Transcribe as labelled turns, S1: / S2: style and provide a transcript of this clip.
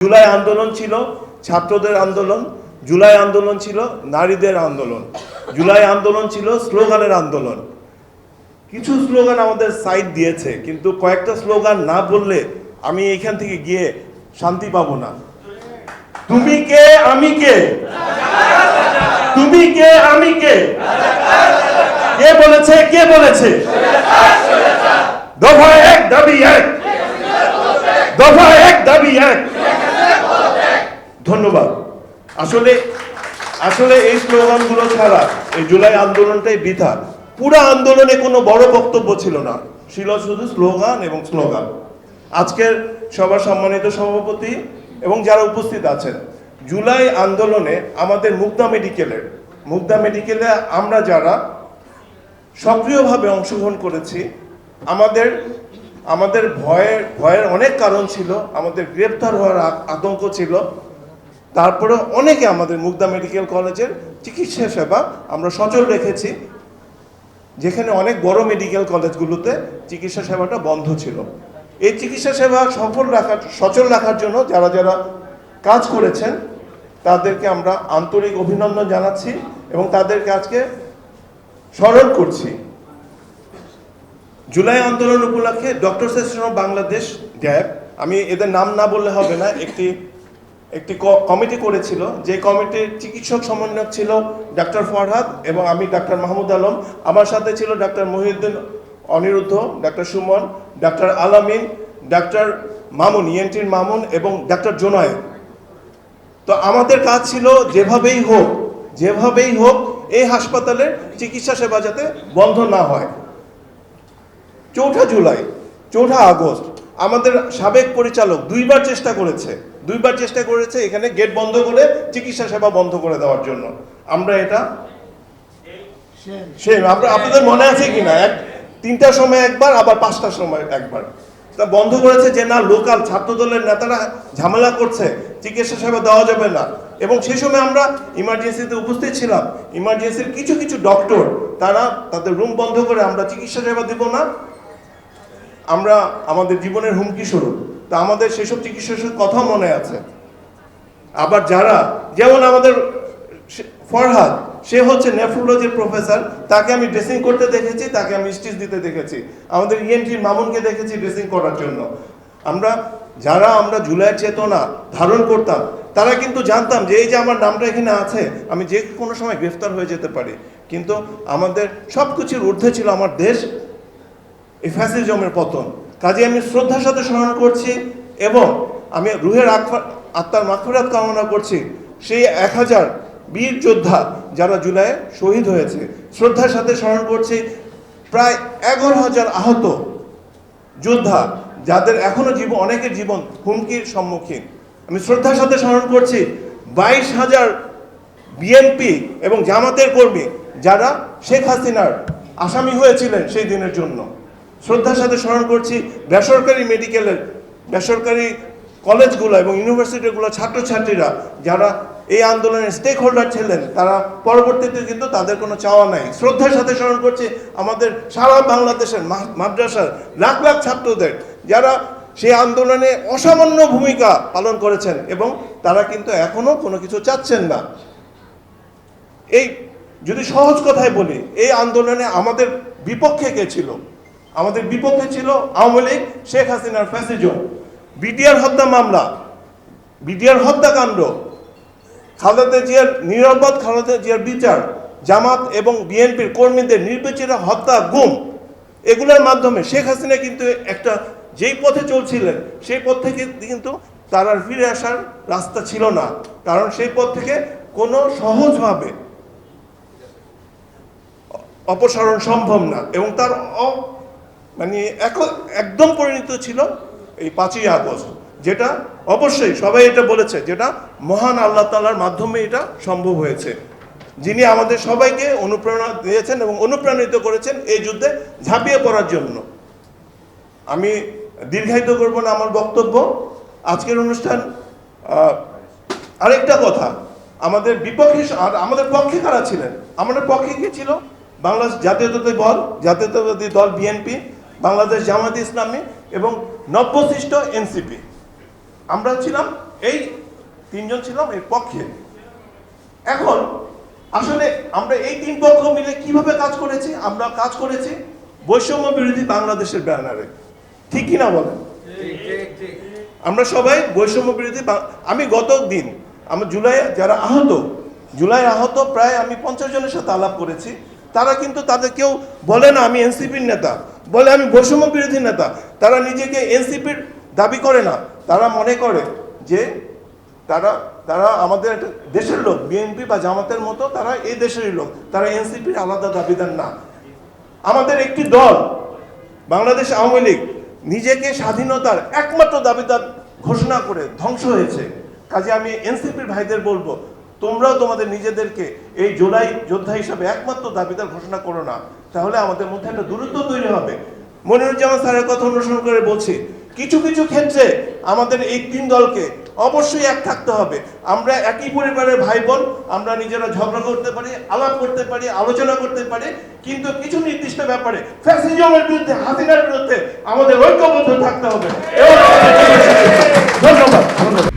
S1: জুলাই আন্দোলন ছিল, ছাত্রদের আন্দোলন, জুলাই আন্দোলন ছিল, নারীদের আন্দোলন। জুলাই আন্দোলন ছিল স্লোগানের আন্দোলন। কিছু স্লোগান আমাদের সাইড দিয়েছে, কিন্তু কয়েকটা স্লোগান না বললে আমি এখান থেকে গিয়ে শান্তি পাবো না। তুমি কে, আমি কে? তুমি কে, আমি কে? কে বলেছে কে বলেছে? দফা এক, দাবি এক। দফা এক, দাবি এক। ধন্যবাদ। আসলে আসলে এই স্লোগানগুলো ছাড়া এই জুলাই আন্দোলনটাই বৃথা। পুরো আন্দোলনে কোনো বড় বক্তব্য ছিল না। ছিল শুধু স্লোগান এবং স্লোগান। আজকের সবার সম্মানিত সভাপতি এবং যারা উপস্থিত আছেন, জুলাই আন্দোলনে আমাদের মুগদা মেডিকেলের মুগদা মেডিকেলে আমরা যারা সক্রিয়ভাবে অংশগ্রহণ করেছি, আমাদের আমাদের ভয়ের ভয়ের অনেক কারণ ছিল, আমাদের গ্রেপ্তার হওয়ার আতঙ্ক ছিল তারপরে অনেকে আমাদের মুগদা মেডিকেল কলেজের চিকিৎসা সেবা আমরা সচল রেখেছি। যেখানে অনেক বড় মেডিকেল কলেজগুলোতে চিকিৎসা সেবাটা বন্ধ ছিল। এই চিকিৎসা সেবা সফল রাখার, সচল রাখার জন্য যারা যারা কাজ করেছেন, তাদেরকে আমরা আন্তরিক অভিনন্দন জানাচ্ছি এবং তাদের কাজকে স্মরণ করছি। জুলাই আন্দোলন উপলক্ষে ডক্টর সেশন বাংলাদেশ ড্যাব আমি এদের নাম না বললে হবে না, একটি একটি কমিটি করেছিল, যে কমিটির চিকিৎসক সমন্বয়ক ছিল ডাক্তার ফরহাদ এবং আমি ডাক্তার মাহমুদ আলম। আমার সাথে ছিল doctor Mohiuddin Aniruddha, doctor Suman, doctor Alamin, doctor Mamun ইএনটির মামুন এবং ডাক্তার জোনায়েদ। তো আমাদের কাজ ছিল যেভাবেই হোক যেভাবেই হোক এই হাসপাতালের চিকিৎসা সেবা যাতে বন্ধ না হয়। চৌঠা জুলাই, চৌঠা আগস্ট, আমাদের সাবেক পরিচালক দুইবার চেষ্টা করেছে। দুইবার চেষ্টা করেছে এখানে গেট বন্ধ করে চিকিৎসা সেবা বন্ধ করে দেওয়ার জন্য। আমরা এটা সে আপনাদের মনে আছে কিনা এক তিনটার সময় একবার, আবার পাঁচটার সময় একবার। তা বন্ধ করেছে যে না, লোকাল ছাত্র দলের নেতারা ঝামেলা করছে, চিকিৎসা সেবা দেওয়া যাবে না। এবং সেই সময় আমরা ইমার্জেন্সিতে উপস্থিত ছিলাম। ইমার্জেন্সির কিছু কিছু ডক্টর তারা তাদের রুম বন্ধ করে আমরা চিকিৎসা সেবা দিব না। আমরা আমাদের জীবনের হুমকি স্বরূপ। তা আমাদের সেসব চিকিৎসকের কথা মনে আছে। আবার যারা, যেমন আমাদের ফরহাদ, সে হচ্ছে নেফ্রোলজির প্রফেসর তাকে আমি ড্রেসিং করতে দেখেছি, তাকে আমি স্টিচ দিতে দেখেছি। আমাদের E ইএনটি মামুনকে দেখেছি ড্রেসিং করার জন্য। আমরা, যারা আমরা জুলাই চেতনা ধারণ করতাম, তারা কিন্তু জানতাম যে এই যে আমার নামটা এখানে আছে, আমি যে কোনো সময় গ্রেফতার হয়ে যেতে পারি। কিন্তু আমাদের সব কিছুর ঊর্ধ্বে ছিল আমার দেশ এই ফ্যাসিজমের পতন। কাজে আমি শ্রদ্ধার সাথে স্মরণ করছি এবং আমি রুহের আত্মা- আত্মার মাখফিরাত কামনা করছি। সেই এক হাজার বীর যোদ্ধা যারা জুলাইয়ে শহীদ হয়েছে, শ্রদ্ধার সাথে স্মরণ করছি। প্রায় এগারো হাজার আহত যোদ্ধা যাদের এখনও জীবন, অনেকের জীবন হুমকির সম্মুখীন। আমি শ্রদ্ধার সাথে স্মরণ করছি বাইশ হাজার বিএনপি এবং জামাতের কর্মী যারা শেখ হাসিনার আসামি হয়েছিলেন সেই দিনের জন্য। শ্রদ্ধার সাথে স্মরণ করছি, বেসরকারি মেডিকেলের, বেসরকারি কলেজগুলো এবং ইউনিভার্সিটিগুলো ছাত্রছাত্রীরা যারা এই আন্দোলনের স্টেক হোল্ডার ছিলেন, তারা পরবর্তীতে কিন্তু তাদের কোনো চাওয়া নাই। শ্রদ্ধার সাথে স্মরণ করছি আমাদের সারা বাংলাদেশের মাদ্রাসার লাখ লাখ ছাত্রদের যারা সেই আন্দোলনে অসামান্য ভূমিকা পালন করেছেন এবং তারা কিন্তু এখনও কোনো কিছু চাচ্ছেন না। এই যদি সহজ কথায় বলি, এই আন্দোলনে আমাদের বিপক্ষে কে ছিল? আমাদের বিপক্ষে ছিল আওয়ামী লীগ, শেখ হাসিনার ফ্যাসিজম। বিডিআর হত্যা মামলা বিডিআর হত্যাকাণ্ড, খালেদা জিয়ার নিরাপদ, খালেদা জিয়ার বিচার, জামাত এবং বিএনপির কর্মীদের নির্বিচারে হত্যা, গুম, এগুলোর মাধ্যমে শেখ হাসিনা কিন্তু একটা যেই পথে চলছিলেন, সেই পথ থেকে কিন্তু তার আর ফিরে আসার রাস্তা ছিল না। কারণ সেই পথ থেকে কোনো সহজভাবে অপসারণ সম্ভব না এবং তার মানে এক- একদম পরিণত ছিল এই পাঁচই আগস্ট, যেটা অবশ্যই সবাই এটা বলেছে, যেটা মহান আল্লাহ তালার মাধ্যমে এটা সম্ভব হয়েছে। যিনি আমাদের সবাইকে অনুপ্রেরণা দিয়েছেন এবং অনুপ্রাণিত করেছেন এই যুদ্ধে ঝাঁপিয়ে পড়ার জন্য। আমি দীর্ঘায়িত করব না আমার বক্তব্য। আজকের অনুষ্ঠান আরেকটা কথা, আমাদের বিপক্ষে আর আমাদের পক্ষে কারা ছিলেন? আমাদের পক্ষে কি ছিল? বাংলাদেশ জাতীয়তাবাদী দল জাতীয়তাবাদী দল, বিএনপি। বাংলাদেশ জামাত ইসলামী এবং নব্যশিষ্ট এনসিপি। আমরা ছিলাম, এই তিনজন ছিলাম এর পক্ষে। এখন আসলে আমরা এই তিন পক্ষ মিলে কীভাবে কাজ করেছি? আমরা কাজ করেছি বৈষম্য বিরোধী বাংলাদেশের ব্যানারে। ঠিক কিনা বলেন? আমরা সবাই বৈষম্য বিরোধী আমি গত দিন, আমার জুলাই যারা আহত, জুলাই আহত প্রায় আমি পঞ্চাশ জনের সাথে আলাপ করেছি। তারা কিন্তু তাদের কেউ বলে না, আমি এনসিপির নেতা। বলে আমি বৈষম্য বিরোধী নেতা। তারা নিজেকে এনসিপির দাবি করে না, তারা মনে করে যে তারা তারা আমাদের দেশের লোক বিএনপি বা জামাতের মতো তারা এই দেশেরই লোক, তারা এনসিপির আলাদা দাবিদার না। আমাদের একটি দল, বাংলাদেশ আওয়ামী লীগ, নিজেকে স্বাধীনতার একমাত্র দাবিদার ঘোষণা করে ধ্বংস হয়েছে। কাজে আমি এনসিপির ভাইদের বলব তোমরাও তোমাদের নিজেদেরকে এই জুলাই যোদ্ধা হিসাবে একমাত্র দাবিদার ঘোষণা করো না, তাহলে আমাদের মধ্যে একটা দূরত্ব তৈরি হবে। মনিরুজ্জামান স্যারের কথা অনুসরণ করে বলছি, কিছু কিছু ক্ষেত্রে আমাদের এই তিন দলকে অবশ্যই এক থাকতে হবে। আমরা একই পরিবারের ভাই বোন আমরা নিজেরা ঝগড়া করতে পারি, আলাপ করতে পারি, আলোচনা করতে পারি, কিন্তু কিছু নির্দিষ্ট ব্যাপারে ফ্যাসিজমের বিরুদ্ধে, হাসিনার বিরুদ্ধে আমাদের ঐক্যবদ্ধ থাকতে হবে। ধন্যবাদ। ধন্যবাদ।